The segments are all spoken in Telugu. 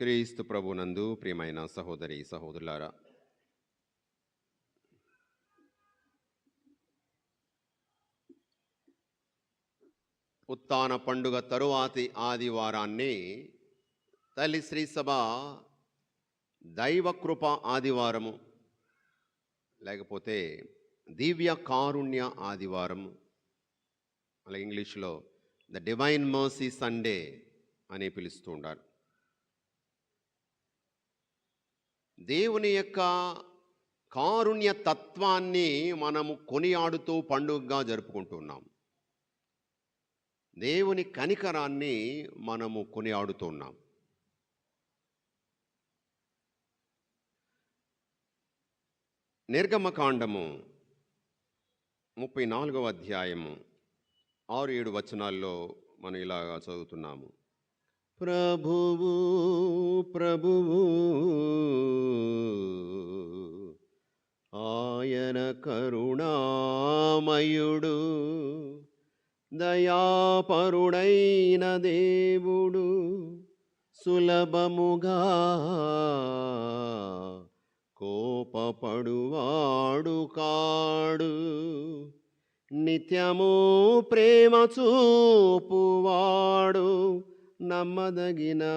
క్రీస్తు ప్రభునందు ప్రియమైన సహోదరి సహోదరులారా ఉత్తాన పండుగ తరువాతి ఆదివారాన్ని తల్లి శ్రీ సభ దైవకృప ఆదివారము లేకపోతే దివ్య కారుణ్య ఆదివారము అలా ఇంగ్లీష్లో ద డివైన్ మర్సీ సండే అని పిలుస్తూ ఉండాలి. దేవుని యొక్క కారుణ్య తత్వాన్ని మనము కొనియాడుతూ పండుగగా జరుపుకుంటున్నాం దేవుని కనికరాన్ని మనము కొనియాడుతున్నాం నిర్గమకాండము ముప్పై నాలుగవ అధ్యాయము ఆరు ఏడు వచనాల్లో మనం ఇలాగా చదువుతున్నాము. ప్రభువు ప్రభువు. ఆయన కరుణామయుడు దయాపరుడైన దేవుడు సులభముగా కోపపడువాడు కాడు. నిత్యము ప్రేమ చూపువాడు నమ్మదగినవాడు.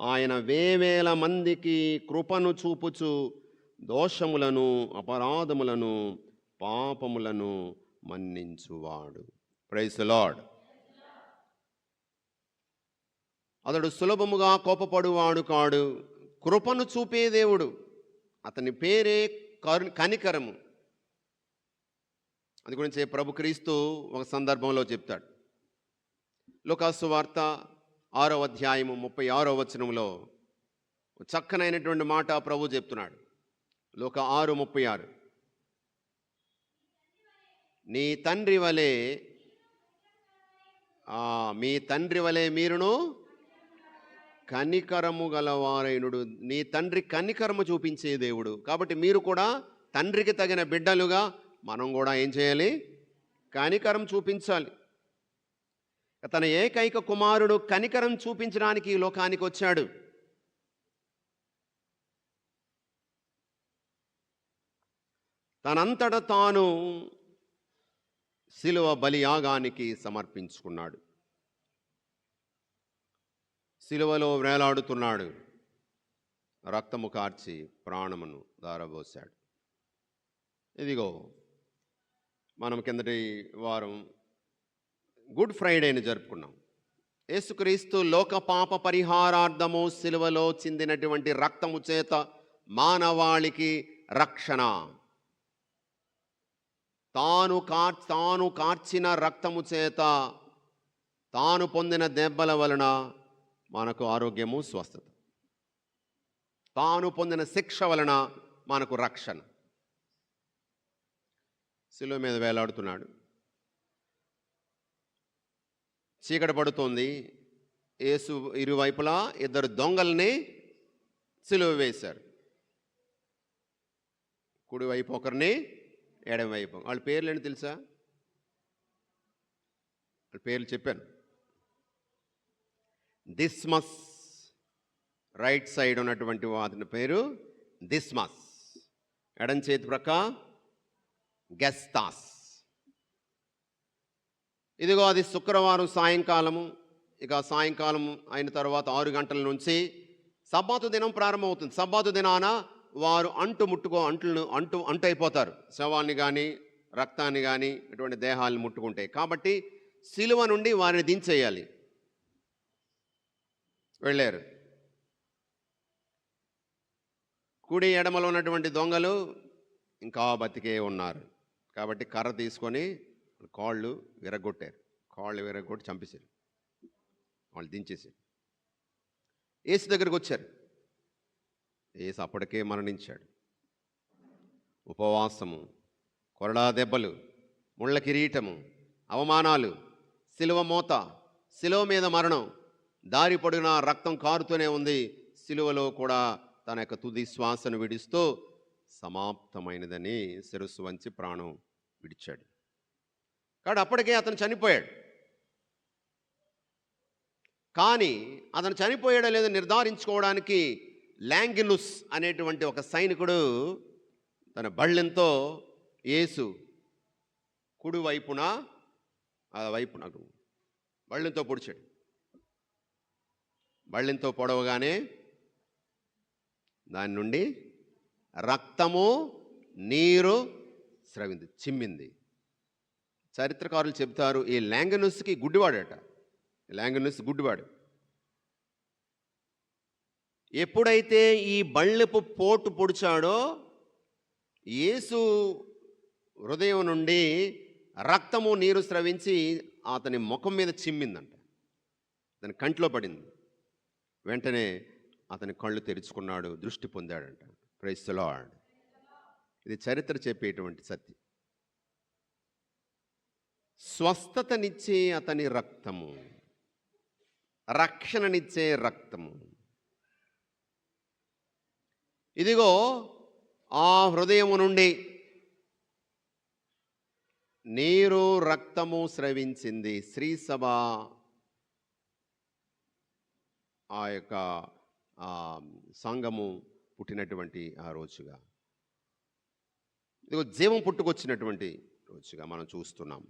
ఆయన వేవేల మందికి కృపను చూపుచు దోషములను అపరాధములను పాపములను మన్నించువాడు. ప్రైస్ లాడ్ అతడు సులభముగా కోపపడువాడు కాడు. కృపను చూపే దేవుడు. అతని పేరే కరు కనికరము. అది గురించి ప్రభు క్రీస్తు ఒక సందర్భంలో చెప్తాడు. లోకాసు వార్త ఆరో అధ్యాయము ముప్పై ఆరో వచనంలో చక్కనైనటువంటి మాట ప్రభు చెప్తున్నాడు. లోక ఆరు ముప్పై ఆరు. నీ తండ్రి వలె మీ తండ్రి వలె మీరును కనికరము గలవారైనడు. నీ తండ్రి కనికరము చూపించే దేవుడు. కాబట్టి మీరు కూడా తండ్రికి తగిన బిడ్డలుగా మనం కూడా ఏం చేయాలి? కనికరం చూపించాలి. తన ఏకైక కుమారుడు కనికరం చూపించడానికి ఈ లోకానికి వచ్చాడు. తనంతట తాను శిలువ బలియాగానికి సమర్పించుకున్నాడు. శిలువలో వేలాడుతున్నాడు. రక్తము కార్చి ప్రాణమును దారబోశాడు ఇదిగో మనం కిందటి వారం గుడ్ ఫ్రైడేని జరుపుకున్నాం. యేసుక్రీస్తు లోక పాప పరిహారార్థము శిలువలో చిందినటువంటి రక్తము చేత మానవాళికి రక్షణ. తాను కార్ తాను కార్చిన రక్తము చేత తాను పొందిన దెబ్బల వలన మనకు ఆరోగ్యము స్వస్థత. తాను పొందిన శిక్ష వలన మనకు రక్షణ. శిలువ మీద వేలాడుతున్నాడు. చీకటి పడుతోంది. యేసు ఇరువైపులా ఇద్దరు దొంగల్ని సిలువ వేశారు. కుడివైపు ఒకరిని ఎడమవైపు వాళ్ళ పేర్లు ఏంటి తెలుసా? వాళ్ళ పేర్లు చెప్పాను. దిస్మస్. రైట్ సైడ్ ఉన్నటువంటి అతని పేరు దిస్మస్. ఎడం చేతి ప్రక్క గెస్తాస్. ఇదిగో అది శుక్రవారం సాయంకాలము. ఇక సాయంకాలం అయిన తర్వాత ఆరు గంటల నుంచి సబ్బాతు దినం ప్రారంభమవుతుంది. సబ్బాతు దినాన వారు అంటు ముట్టుకో అంటులను అంటు అంటు అయిపోతారు శవాన్ని కానీ రక్తాన్ని కానీ ఇటువంటి దేహాలను ముట్టుకుంటాయి. కాబట్టి సిలువ నుండి వారిని దించేయాలి. వెళ్ళారు. కుడి ఎడమలో ఉన్నటువంటి దొంగలు ఇంకా బతికే ఉన్నారు. కాబట్టి కర్ర తీసుకొని కాళ్ళు విరగొట్టారు. కాళ్ళు విరగొట్టి చంపేశారు. వాళ్ళు దించేశారు. ఏసు దగ్గరకు వచ్చారు. ఏసు అప్పటికే మరణించాడు. ఉపవాసము కొరడా దెబ్బలు ముళ్ళ కిరీటము అవమానాలు శిలువ మోత శిలువ మీద మరణం దారి పొడిగిన రక్తం కారుతూనే ఉంది. శిలువలో కూడా తన యొక్క తుది శ్వాసను విడిస్తూ సమాప్తమైనదని శిరస్సు వంచి ప్రాణం విడిచాడు. కాడు అప్పటికే అతను చనిపోయాడు. కానీ అతను చనిపోయాడో లేదో నిర్ధారించుకోవడానికి ల్యాంగినుస్ అనేటువంటి ఒక సైనికుడు తన బళ్ళెంతో యేసు కుడి వైపున ఆ వైపున బళ్ళెంతో పొడిచాడు. బళ్ళెంతో పొడవగానే దాని నుండి రక్తము నీరు స్రవింది చిమ్మింది. చరిత్రకారులు చెప్తారు ఈ ల్యాంగనుస్కి గుడ్డివాడట. ల్యాంగనుస్ గుడ్డివాడు. ఎప్పుడైతే ఈ బళ్ళెపు పోటు పొడిచాడో యేసు హృదయం నుండి రక్తము నీరు స్రవించి అతని ముఖం మీద చిమ్మిందంట. అతని కంట్లో పడింది. వెంటనే అతని కళ్ళు తెరుచుకున్నాడు దృష్టి పొందాడంట. ప్రైస్తలాడ్ ఇది చరిత్ర చెప్పేటువంటి సత్యం. స్వస్థతనిచ్చే అతని రక్తము రక్షణనిచ్చే రక్తము. ఇదిగో ఆ హృదయము నుండి నీరు రక్తము స్రవించింది శ్రీసభ ఆ యొక్క సంఘము పుట్టినటువంటి ఆ రోజుగా. ఇదిగో జీవం పుట్టుకొచ్చినటువంటి రోజుగా మనం చూస్తున్నాం.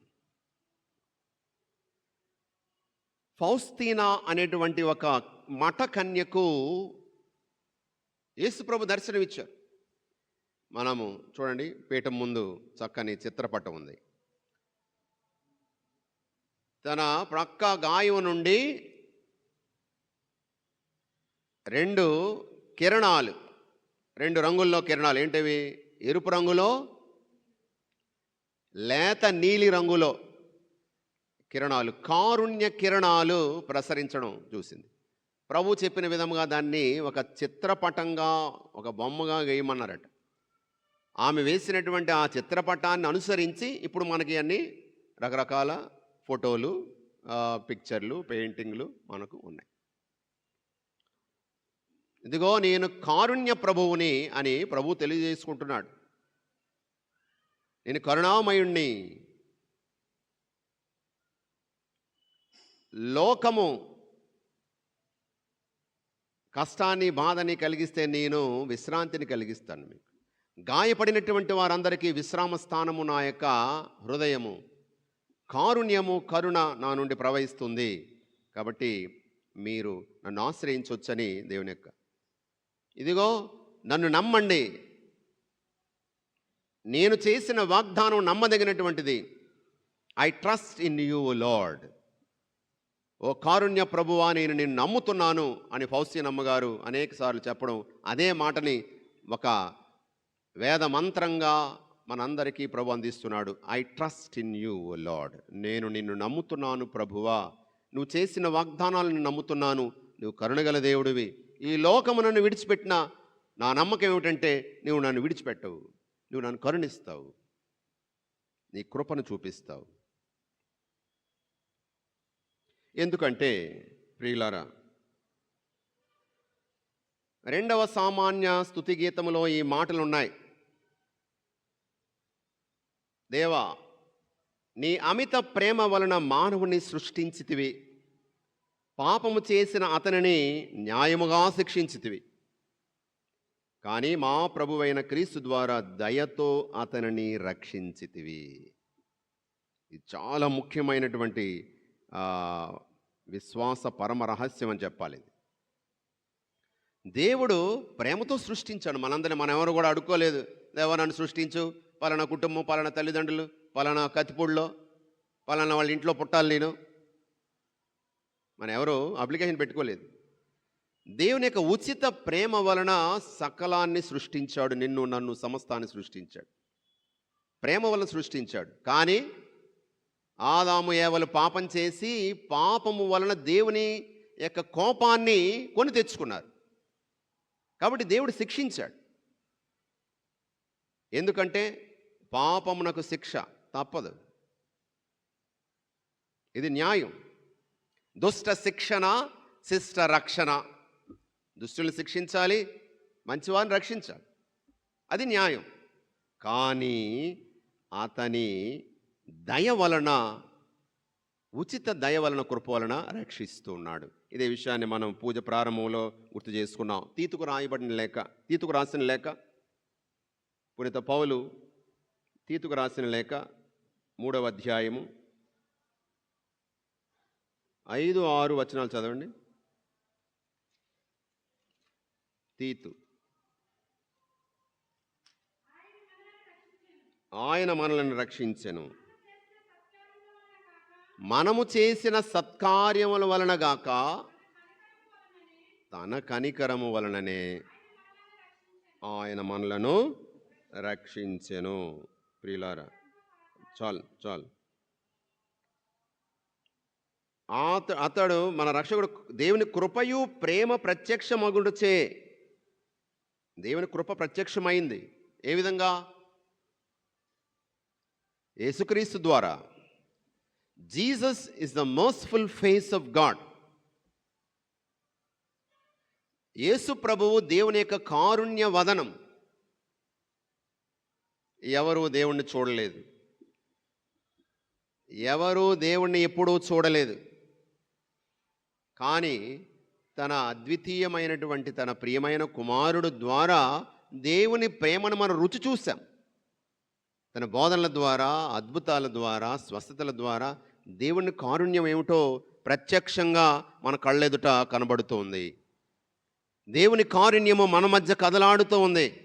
ఫౌస్తీనా అనేటువంటి ఒక మఠ కన్యకు యేసుప్రభు దర్శనమిచ్చారు. మనము చూడండి పీఠం ముందు చక్కని చిత్రపటం ఉంది. తన ప్రక్క గాయం నుండి రెండు కిరణాలు రెండు రంగుల్లో కిరణాలు ఏంటివి? ఎరుపు రంగులో లేత నీలి రంగులో కిరణాలు కారుణ్య కిరణాలు ప్రసరించడం చూసింది. ప్రభు చెప్పిన విధముగా దాన్ని ఒక చిత్రపటంగా ఒక బొమ్మగా వేయమన్నారట. ఆమె వేసినటువంటి ఆ చిత్రపటాన్ని అనుసరించి ఇప్పుడు మనకి అన్ని రకరకాల ఫోటోలు పిక్చర్లు పెయింటింగ్లు మనకు ఉన్నాయి. ఇదిగో నేను కారుణ్య ప్రభువుని అని ప్రభు తెలియజేసుకుంటున్నాడు. నేను కరుణామయుణ్ణి. లోకము కష్టాన్ని బాధని కలిగిస్తే నేను విశ్రాంతిని కలిగిస్తాను మీకు. గాయపడినటువంటి వారందరికీ విశ్రామ స్థానము నా యొక్క హృదయము. కారుణ్యము కరుణ నా నుండి ప్రవహిస్తుంది. కాబట్టి మీరు నన్ను ఆశ్రయించవచ్చని దేవుని యొక్క ఇదిగో నన్ను నమ్మండి. నేను చేసిన వాగ్దానం నమ్మదగినటువంటిది. I trust in you Lord O కారుణ్య ప్రభువా నేను నిన్ను నమ్ముతున్నాను అని ఫౌస్యన్ అమ్మగారు అనేకసార్లు చెప్పడం అదే మాటని ఒక వేద మంత్రంగా మనందరికీ ప్రభు అందిస్తున్నాడు. I trust in you Lord నేను నిన్ను నమ్ముతున్నాను ప్రభువా. నువ్వు చేసిన వాగ్దానాలను నమ్ముతున్నాను. నువ్వు కరుణగల దేవుడివి. ఈ లోకము నన్ను విడిచిపెట్టిన నా నమ్మకం ఏమిటంటే నువ్వు నన్ను విడిచిపెట్టవు. నువ్వు నన్ను కరుణిస్తావు. నీ కృపను చూపిస్తావు. ఎందుకంటే ప్రియులారా రెండవ సామాన్య స్థుతి గీతములో ఈ మాటలు ఉన్నాయి దేవా నీ అమిత ప్రేమ వలన మానవుని సృష్టించితివి. పాపము చేసిన అతనిని న్యాయముగా శిక్షించితివి. కానీ మా ప్రభువైన క్రీస్తు ద్వారా దయతో అతనిని రక్షించితివి. ఇది చాలా ముఖ్యమైనటువంటి విశ్వాస పరమ రహస్యం అని చెప్పాలి దేవుడు ప్రేమతో సృష్టించాడు. మనందరినీ మనం ఎవరు కూడా అడుక్కోలేదు. దేవా నన్ను సృష్టించు. పలానా కుటుంబం పలానా తల్లిదండ్రులు పలానా కత్తిపూడిలో పలానా వాళ్ళ ఇంట్లో పుట్టాలి నేను. మనం ఎవరు అప్లికేషన్ పెట్టుకోలేదు. దేవుని యొక్క ఉచిత ప్రేమ వలన సకలాన్ని సృష్టించాడు నిన్ను నన్ను సమస్తాన్ని సృష్టించాడు. ప్రేమ వలన సృష్టించాడు. కానీ ఆదాము ఏవలు పాపం చేసి పాపము వలన దేవుని యొక్క కోపాన్ని కొని తెచ్చుకున్నారు. కాబట్టి దేవుడు శిక్షించాడు. ఎందుకంటే పాపమునకు శిక్ష తప్పదు. ఇది న్యాయం. దుష్ట శిక్షణ శిష్ట రక్షణ. దుష్టుల్ని శిక్షించాలి మంచివారిని రక్షించాలి. అది న్యాయం. కానీ అతని దయ వలన ఉచిత దయ వలన కృప వలన రక్షిస్తున్నాడు ఇదే విషయాన్ని మనం పూజ ప్రారంభంలో గుర్తు చేసుకున్నాం. తీతుకు రాయబడిన లేఖ తీతుకు రాసిన లేఖ. పునీత పౌలు తీతుకు రాసిన లేఖ మూడవ అధ్యాయము ఐదు ఆరు వచనాలు చదవండి. తీతు. ఆయన మనలను రక్షించెను. మనము చేసిన సత్కార్యముల వలన గాక తన కనికరము వలననే ఆయన మనలను రక్షించెను. ప్రియులారా చాలు చాలు. అతడు మన రక్షకుడు దేవుని కృపయు ప్రేమ ప్రత్యక్షమగుండుచే. దేవుని కృప ప్రత్యక్షమైంది. ఏ విధంగా? యేసుక్రీస్తు ద్వారా. Jesus is the merciful face of God. యేసు ప్రభువు దేవుని యొక్క కారుణ్య వదనం. ఎవరు దేవుణ్ణి చూడలేదు. ఎవరు దేవుణ్ణి ఎప్పుడూ చూడలేదు. కానీ తన అద్వితీయమైనటువంటి తన ప్రియమైన కుమారుడు ద్వారా దేవుని ప్రేమను మనం రుచి చూసాం తన బోధనల ద్వారా అద్భుతాల ద్వారా స్వస్థతల ద్వారా దేవుని కారుణ్యం ఏమిటో ప్రత్యక్షంగా మన కళ్ళెదుట కనబడుతోంది. దేవుని కారుణ్యము మన మధ్య కదలాడుతూ ఉంది.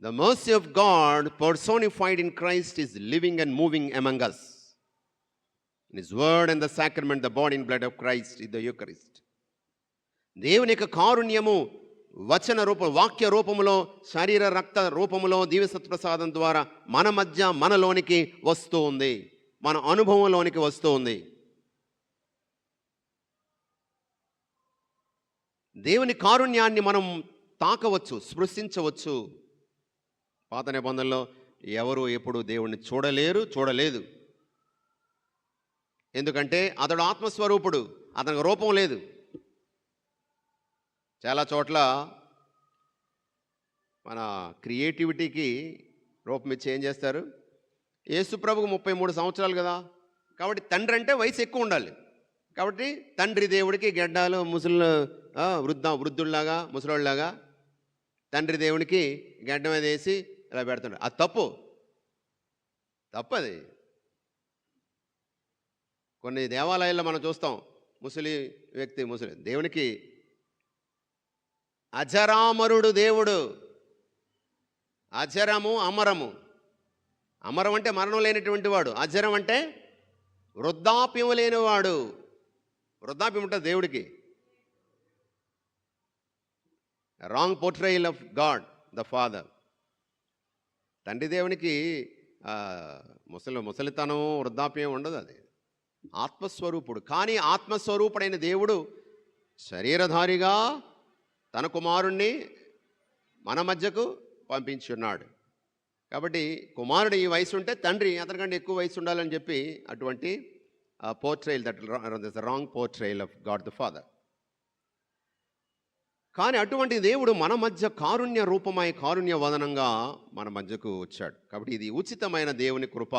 The mercy of God personified in Christ is living and moving among us in his word and the sacrament the body in blood of Christ in the Eucharist దేవుని యొక్క కారుణ్యము వచన రూపం వాక్య రూపములో శరీర రక్త రూపములో దీవసత్ప్రసాదం ద్వారా మన మధ్య మనలోనికి వస్తూ ఉంది. మన అనుభవంలోనికి వస్తూ ఉంది. దేవుని కారుణ్యాన్ని మనం తాకవచ్చు స్పృశించవచ్చు. పాత నిబంధనలో ఎవరు ఎప్పుడు దేవుణ్ణి చూడలేరు చూడలేదు. ఎందుకంటే అతడు ఆత్మస్వరూపుడు అతనికి రూపం లేదు. చాలా చోట్ల మన క్రియేటివిటీకి రూపం ఇచ్చి ఏం చేస్తారు? యేసుప్రభుకు ముప్పై మూడు సంవత్సరాలు కదా. కాబట్టి తండ్రి అంటే వయసు ఎక్కువ ఉండాలి. కాబట్టి తండ్రి దేవుడికి గెడ్డాలు ముసలు వృద్ధ వృద్ధుల్లాగా ముసలోళ్ళలాగా తండ్రి దేవునికి గడ్డ మీద వేసి ఇలా పెడుతుంటారు. అది తప్పు. తప్పది. కొన్ని దేవాలయాల్లో మనం చూస్తాం ముసలి వ్యక్తి ముసలి దేవునికి అజరామరుడు దేవుడు. అజరము అమరము. అమరం అంటే మరణం లేనటువంటి వాడు. అజరం అంటే వృద్ధాప్యం లేనివాడు. వృద్ధాప్యం ఉంటుంది దేవుడికి. Wrong portrayal of God the Father తండ్రి దేవునికి ముసలి ముసలితనం వృద్ధాప్యం ఉండదు అది. ఆత్మస్వరూపుడు. కానీ ఆత్మస్వరూపుడైన దేవుడు శరీరధారిగా తన కుమారుణ్ణి మన మధ్యకు పంపించున్నాడు. కాబట్టి కుమారుడు ఈ వయసు ఉంటే తండ్రి అతనికంటే ఎక్కువ వయసు ఉండాలని చెప్పి అటువంటి portrayal that wrong portrayal of God the Father కానీ అటువంటి దేవుడు మన మధ్య కారుణ్య రూపమై కారుణ్య వదనంగా మన మధ్యకు వచ్చాడు. కాబట్టి ఇది ఉచితమైన దేవుని కృప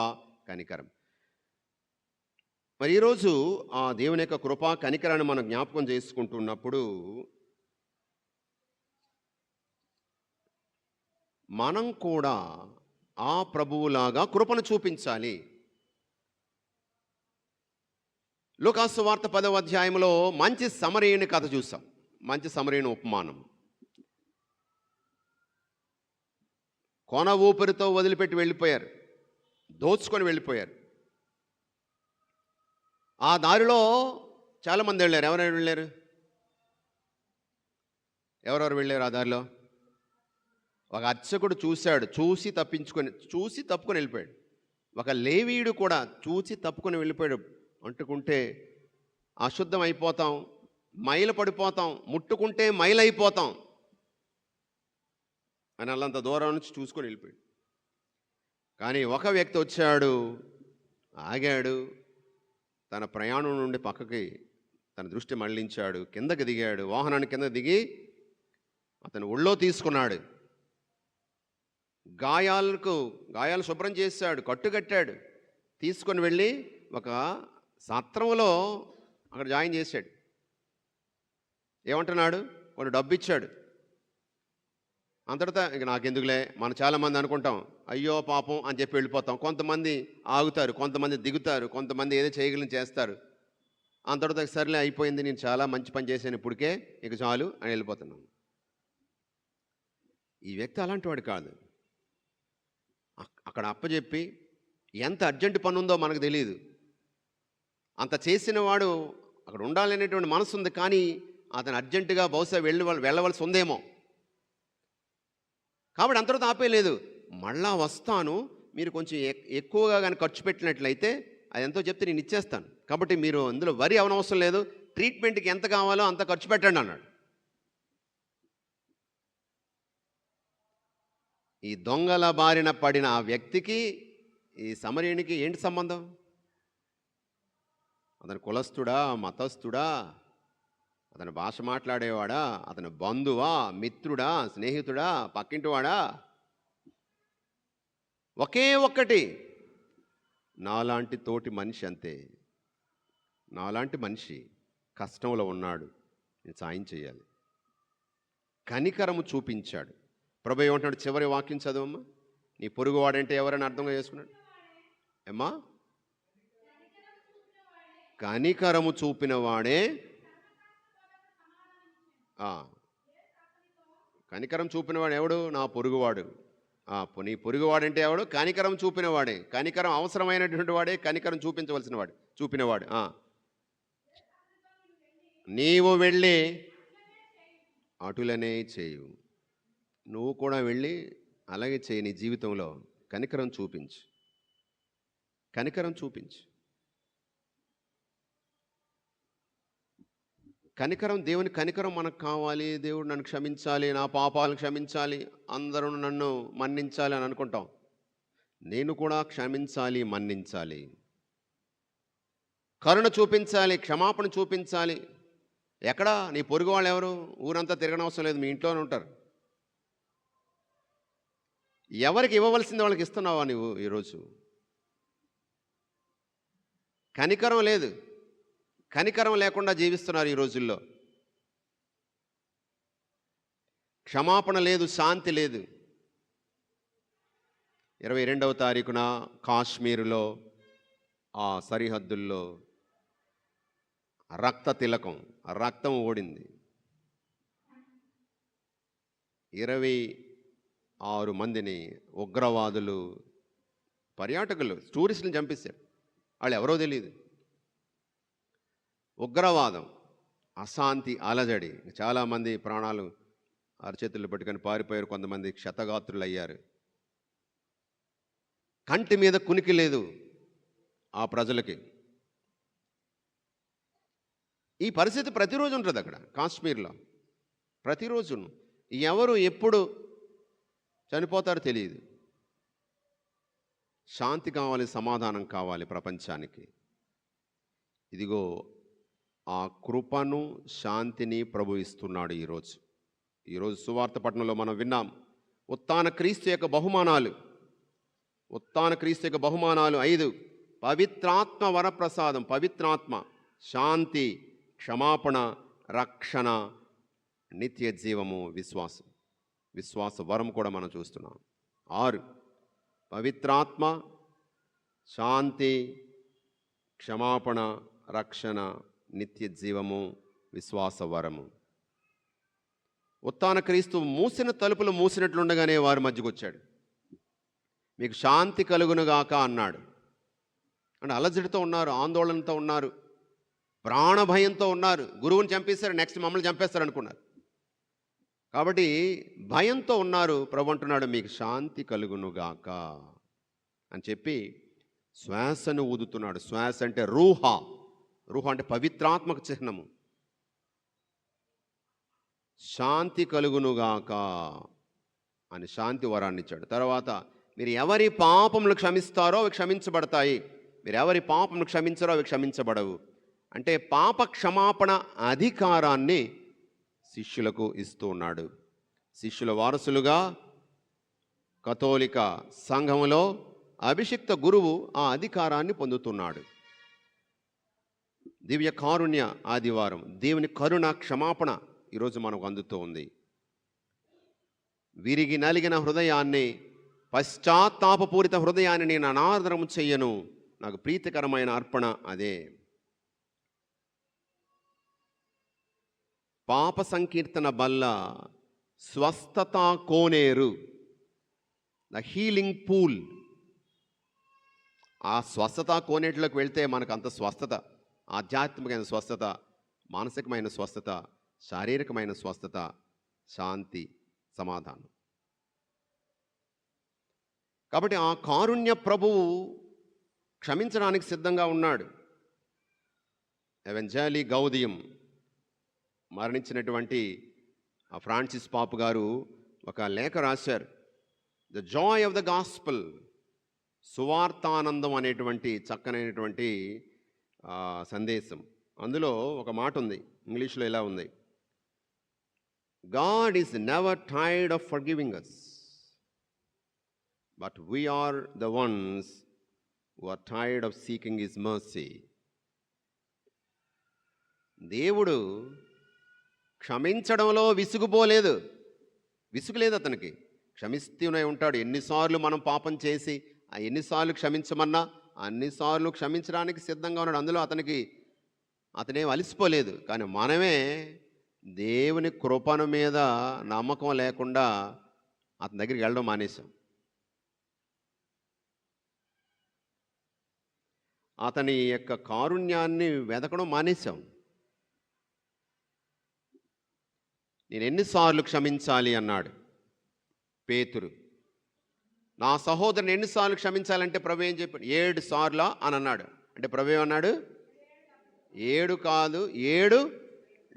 కనికరం. మరి ఈరోజు ఆ దేవుని యొక్క కృపా కనికరాన్ని మనం జ్ఞాపకం చేసుకుంటున్నప్పుడు మనం కూడా ఆ ప్రభువులాగా కృపను చూపించాలి. లోకాసు వార్త పదవ అధ్యాయంలో మంచి సమరేయుని కథ చూసాం. మంచి సమరేయుని ఉపమానం. కొన ఊపిరితో వదిలిపెట్టి వెళ్ళిపోయారు. దోచుకొని వెళ్ళిపోయారు. ఆ దారిలో చాలామంది వెళ్ళారు. ఎవరెవరు వెళ్ళారు? ఎవరెవరు వెళ్ళారు ఆ దారిలో? ఒక అర్చకుడు చూశాడు. చూసి తప్పించుకొని చూసి తప్పుకొని వెళ్ళిపోయాడు. ఒక లేవీయుడు కూడా చూసి తప్పుకొని వెళ్ళిపోయాడు. అంటుకుంటే అశుద్ధం అయిపోతాం మైల పడిపోతాం ముట్టుకుంటే మైలైపోతాం అని అల్లంత దూరం నుంచి చూసుకొని వెళ్ళిపోయాడు. కానీ ఒక వ్యక్తి వచ్చాడు ఆగాడు తన ప్రయాణం నుండి పక్కకి తన దృష్టి మళ్ళించాడు. కిందకి దిగాడు. వాహనాన్ని కింద దిగి అతను ఒళ్ళో తీసుకున్నాడు. గాయాలకు గాయాలు శుభ్రం చేశాడు. కట్టుకట్టాడు తీసుకొని వెళ్ళి ఒక సత్రంలో అక్కడ జాయిన్ చేశాడు. ఏమంటున్నాడు? వాడు డబ్బు ఇచ్చాడు అంతటా ఇక నాకెందుకులే? మనం చాలామంది అనుకుంటాం అయ్యో పాపం అని చెప్పి వెళ్ళిపోతాం. కొంతమంది ఆగుతారు కొంతమంది దిగుతారు కొంతమంది ఏదో చేయగలని చేస్తారు. అంతటితో సర్లే అయిపోయింది నేను చాలా మంచి పని చేశాను ఇప్పటికే ఇక చాలు అని వెళ్ళిపోతున్నాను ఈ వ్యక్తి అలాంటి వాడు కాదు. అక్కడ అప్పచెప్పి ఎంత అర్జెంట్ పని ఉందో మనకు తెలియదు అంత చేసిన వాడు అక్కడ ఉండాలనేటువంటి మనసు ఉంది కానీ అతను అర్జెంటుగా బహుశా వెళ్ళి వెళ్ళవలసి ఉందేమో. కాబట్టి అంతటితో ఆపేయలేదు మళ్ళా వస్తాను మీరు కొంచెం ఎక్కువగా కానీ ఖర్చు పెట్టినట్లయితే అది ఎంతో చెప్తే నేను ఇచ్చేస్తాను. కాబట్టి మీరు అందులో వరి అవనవసరం లేదు. ట్రీట్మెంట్కి ఎంత కావాలో అంత ఖర్చు పెట్టండి అన్నాడు. ఈ దొంగల బారిన పడిన ఆ వ్యక్తికి ఈ సమరేణికి ఏంటి సంబంధం? అతను కులస్తుడా మతస్థుడా? అతని భాష మాట్లాడేవాడా? అతని బంధువా? మిత్రుడా? స్నేహితుడా? పక్కింటివాడా? ఒకే ఒక్కటి. నాలాంటి తోటి మనిషి అంతే. నాలాంటి మనిషి కష్టంలో ఉన్నాడు. నేను సాయం చేయాలి. కనికరము చూపించాడు. ప్రభు ఏమంటున్నాడు? చివరి వాక్యం చదవమ్మా. నీ పొరుగువాడంటే ఎవరని అర్థంగా చేసుకున్నాడు? ఏమ్మా? కనికరము చూపినవాడే కనికరం చూపినవాడు ఎవడు నా పొరుగువాడు. నీ పొరుగువాడంటే ఎవడు? కనికరం చూపినవాడే. కనికరం అవసరమైనటువంటి వాడే కనికరం చూపించవలసిన వాడు చూపినవాడు నీవు వెళ్ళి అటులనే చేయు. నువ్వు కూడా వెళ్ళి అలాగే చేయి నీ జీవితంలో. కనికరం చూపించు. కనికరం చూపించు. కనికరం దేవుని కనికరం మనకు కావాలి. దేవుడు నన్ను క్షమించాలి నా పాపాలను క్షమించాలి అందరూ నన్ను మన్నించాలి అని అనుకుంటాం. నేను కూడా క్షమించాలి మన్నించాలి. కరుణ చూపించాలి క్షమాపణ చూపించాలి. ఎక్కడా? నీ పొరుగు వాళ్ళు ఎవరు? ఊరంతా తిరగనవసరం లేదు మీ ఇంట్లోనే ఉంటారు. ఎవరికి ఇవ్వవలసింది వాళ్ళకి ఇస్తున్నావా నువ్వు ఈరోజు? కనికరం లేదు. కనికరం లేకుండా జీవిస్తున్నారు ఈ రోజుల్లో. క్షమాపణ లేదు శాంతి లేదు. ఇరవై రెండవ తారీఖున కాశ్మీరులో ఆ సరిహద్దుల్లో రక్త తిలకం రక్తం ఓడింది ఇరవై ఆరు మందిని ఉగ్రవాదులు పర్యాటకులు టూరిస్టులను చంపేశారు. వాళ్ళు ఎవరో తెలియదు ఉగ్రవాదం అశాంతి అలజడి. చాలామంది ప్రాణాలు అరచేతులు పట్టుకొని పారిపోయారు. కొంతమంది క్షతగాత్రులు అయ్యారు కంటి మీద కునికి లేదు ఆ ప్రజలకి. ఈ పరిస్థితి ప్రతిరోజు ఉంటుంది అక్కడ కాశ్మీర్లో. ప్రతిరోజు ఎవరు ఎప్పుడు చనిపోతారో తెలియదు. శాంతి కావాలి సమాధానం కావాలి ప్రపంచానికి. ఇదిగో ఆ కృపను శాంతిని ప్రభు ఇస్తున్నాడు ఈరోజు. ఈరోజు సువార్త పట్టణంలో మనం విన్నాం ఉత్తాన క్రీస్తు యొక్క బహుమానాలు. ఉత్తాన క్రీస్తు యొక్క బహుమానాలు ఐదు. పవిత్రాత్మ వరప్రసాదం పవిత్రాత్మ శాంతి క్షమాపణ రక్షణ నిత్య జీవము విశ్వాసం. విశ్వాస వరం కూడా మనం చూస్తున్నాం. ఆరు. పవిత్రాత్మ శాంతి క్షమాపణ రక్షణ నిత్య జీవము విశ్వాసవరము ఉత్తాన క్రీస్తు మూసిన తలుపులు మూసినట్లుండగానే వారి మధ్యకు వచ్చాడు మీకు శాంతి కలుగునుగాక అన్నాడు. అంటే అలజడితో ఉన్నారు ఆందోళనతో ఉన్నారు ప్రాణభయంతో ఉన్నారు. గురువుని చంపేశారు నెక్స్ట్ మమ్మల్ని చంపేస్తారు అనుకున్నారు కాబట్టి భయంతో ఉన్నారు ప్రభు అంటున్నాడు మీకు శాంతి కలుగునుగాక అని చెప్పి శ్వాసను ఊదుతున్నాడు. శ్వాస అంటే రూహా. రూహ అంటే పవిత్రాత్మక చిహ్నము. శాంతి కలుగునుగాక అని శాంతి వరాన్ని ఇచ్చాడు. తర్వాత మీరు ఎవరి పాపములు క్షమిస్తారో అవి క్షమించబడతాయి. మీరు ఎవరి పాపములు క్షమించారో అవి క్షమించబడవు. అంటే పాప క్షమాపణ అధికారాన్ని శిష్యులకు ఇస్తూ ఉన్నాడు. శిష్యుల వారసులుగా కథోలిక సంఘములో అభిషిక్త గురువు ఆ అధికారాన్ని పొందుతున్నాడు. దివ్య కారుణ్య ఆదివారం. దేవుని కరుణ క్షమాపణ ఈరోజు మనకు అందుతూ ఉంది. విరిగి నలిగిన హృదయాన్ని పశ్చాత్తాపపూరిత హృదయాన్ని నేను అనాదరము చెయ్యను నాకు ప్రీతికరమైన అర్పణ అదే. పాప సంకీర్తన బల్ల స్వస్థత కోనేరు ద హీలింగ్ పూల్. ఆ స్వస్థత కోనేటిలోకి వెళ్తే మనకు అంత స్వస్థత. ఆధ్యాత్మికమైన స్వస్థత మానసికమైన స్వస్థత శారీరకమైన స్వస్థత శాంతి సమాధానం. కాబట్టి ఆ కారుణ్య ప్రభువు క్షమించడానికి సిద్ధంగా ఉన్నాడు. ఎవెంజాలి గౌదయం మరణించినటువంటి ఆ ఫ్రాన్సిస్ పాప్ గారు ఒక లేఖ రాశారు. The joy of the gospel సువార్తానందం అనేటువంటి చక్కనైనటువంటి సందేశం. అందులో ఒక మాట ఉంది. ఇంగ్లీష్లో ఇలా ఉంది? God is never tired of forgiving us but we are the ones who are tired of seeking his mercy దేవుడు క్షమించడంలో విసుగుపోలేదు. విసుగులేదు అతనికి. క్షమిస్తూనే ఉంటాడు. ఎన్నిసార్లు మనం పాపం చేసి ఆ ఎన్నిసార్లు క్షమించమన్నా అన్నిసార్లు క్షమించడానికి సిద్ధంగా ఉన్నాడు. అందులో అతనికి అతనేం అలసిపోలేదు. కానీ మనమే దేవుని కృపను మీద నమ్మకం లేకుండా అతని దగ్గరికి వెళ్ళడం మానేశాం. అతని యొక్క కారుణ్యాన్ని వెతకడం మానేశాం. నేను ఎన్నిసార్లు క్షమించాలి అన్నాడు పేతురు. నా సహోదరుని ఎన్నిసార్లు క్షమించాలంటే ప్రభు ఏం చెప్పాడు? ఏడు సార్లా అని అన్నాడు. అంటే ప్రభు ఏమన్నాడు? ఏడు కాదు ఏడు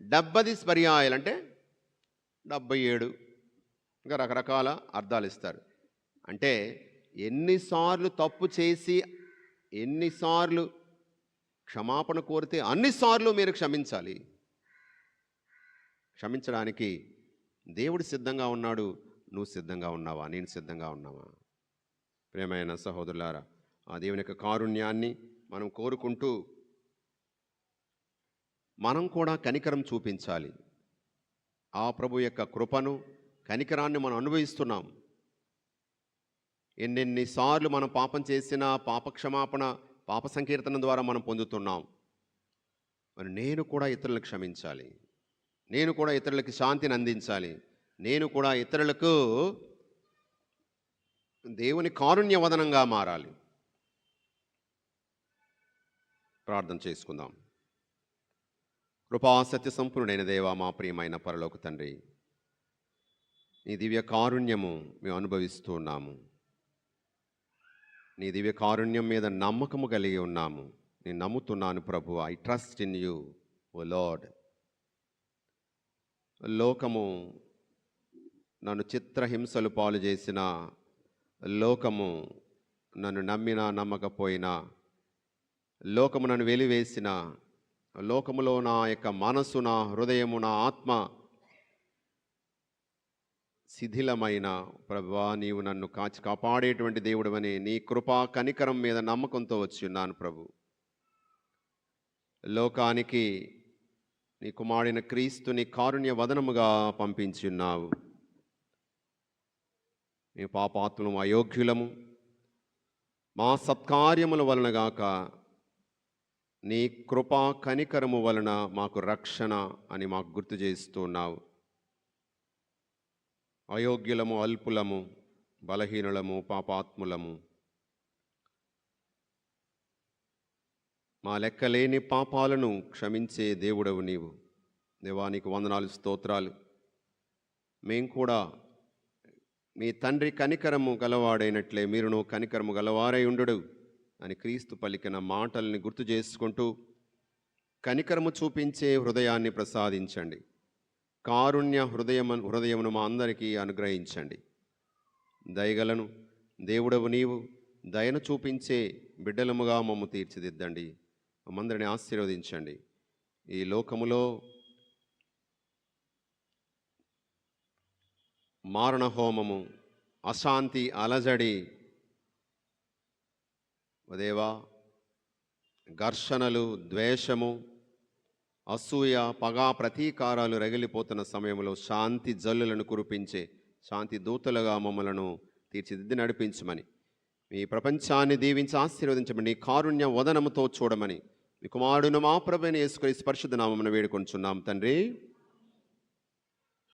డెబ్బది పర్యాయాలు. అంటే డెబ్బై ఏడు. ఇంకా రకరకాల అర్థాలు ఇస్తారు. అంటే ఎన్నిసార్లు తప్పు చేసి ఎన్నిసార్లు క్షమాపణ కోరితే అన్నిసార్లు మీరు క్షమించాలి. క్షమించడానికి దేవుడు సిద్ధంగా ఉన్నాడు నువ్వు సిద్ధంగా ఉన్నావా? నేను సిద్ధంగా ఉన్నావా? ప్రేమైన సహోదరులారా ఆ దేవుని యొక్క కారుణ్యాన్ని మనం కోరుకుంటూ మనం కూడా కనికరం చూపించాలి. ఆ ప్రభు యొక్క కృపను కనికరాన్ని మనం అనుభవిస్తున్నాం. ఎన్నెన్నిసార్లు మనం పాపం చేసినా పాపక్షమాపణ పాప సంకీర్తన ద్వారా మనం పొందుతున్నాం. మరి నేను కూడా ఇతరులకు క్షమించాలి. నేను కూడా ఇతరులకి శాంతిని అందించాలి. నేను కూడా ఇతరులకు దేవుని కారుణ్యవదనంగా మారాలి. ప్రార్థన చేసుకుందాం. కృపా సత్య సంపూర్ణుడైన దేవా మా ప్రియమైన పరలోక తండ్రి నీ దివ్య కారుణ్యము మేము అనుభవిస్తూ ఉన్నాము. నీ దివ్య కారుణ్యం మీద నమ్మకము కలిగి ఉన్నాము. నేను నమ్ముతున్నాను ప్రభు I trust in you O Lord. లోకము నన్ను చిత్రహింసలు పాలు చేసిన లోకము నన్ను నమ్మినా నమ్మకపోయినా లోకము నన్ను వెలివేసిన లోకములో నా యొక్క మనసు నా హృదయము నా ఆత్మ శిథిలమైన. ప్రభా నీవు నన్ను కాచి కాపాడేటువంటి దేవుడవని నీ కృపా కనికరం మీద నమ్మకంతో వచ్చిన్నాను ప్రభు. లోకానికి నీ కుమారుడిన క్రీస్తుని కారుణ్య వదనముగా పంపించి మేము పాపాత్ములం అయోగ్యులము మా సత్కార్యముల వలన గాక నీ కృపా కనికరము వలన మాకు రక్షణ అని మాకు గుర్తు చేస్తూ ఉన్నావు. అయోగ్యులము అల్పులము బలహీనులము పాపాత్ములము. మా లెక్కలేని పాపాలను క్షమించే దేవుడవు నీవు. దేవానికి వందనాలు స్తోత్రాలు. మేము కూడా మీ తండ్రి కనికరము గలవాడైనట్లే మీరును కనికరము గలవారై ఉండుడు అని క్రీస్తు పలికిన మాటల్ని గుర్తు చేసుకుంటూ కనికరము చూపించే హృదయాన్ని ప్రసాదించండి. కారుణ్య హృదయం హృదయమును మా అందరికీ అనుగ్రహించండి. దయగలను దేవుడవు నీవు దయను చూపించే బిడ్డలముగా మమ్ము తీర్చిదిద్దండి. మమ్మందరిని ఆశీర్వదించండి. ఈ లోకములో మారణ హోమము అశాంతి అలజడి. దేవా ఘర్షణలు ద్వేషము అసూయ పగా ప్రతీకారాలు రగిలిపోతున్న సమయంలో శాంతి జల్లులను కురిపించే శాంతి దూతలుగా మమ్మలను తీర్చిదిద్ది నడిపించమని. మీ ప్రపంచాన్ని దీవించి ఆశీర్వదించమని కారుణ్య వదనముతో చూడమని. మీ కుమారుడును మా ప్రభుని వేసుకొని పరిశుద్ధ వేడుకొంచున్నాం తండ్రి.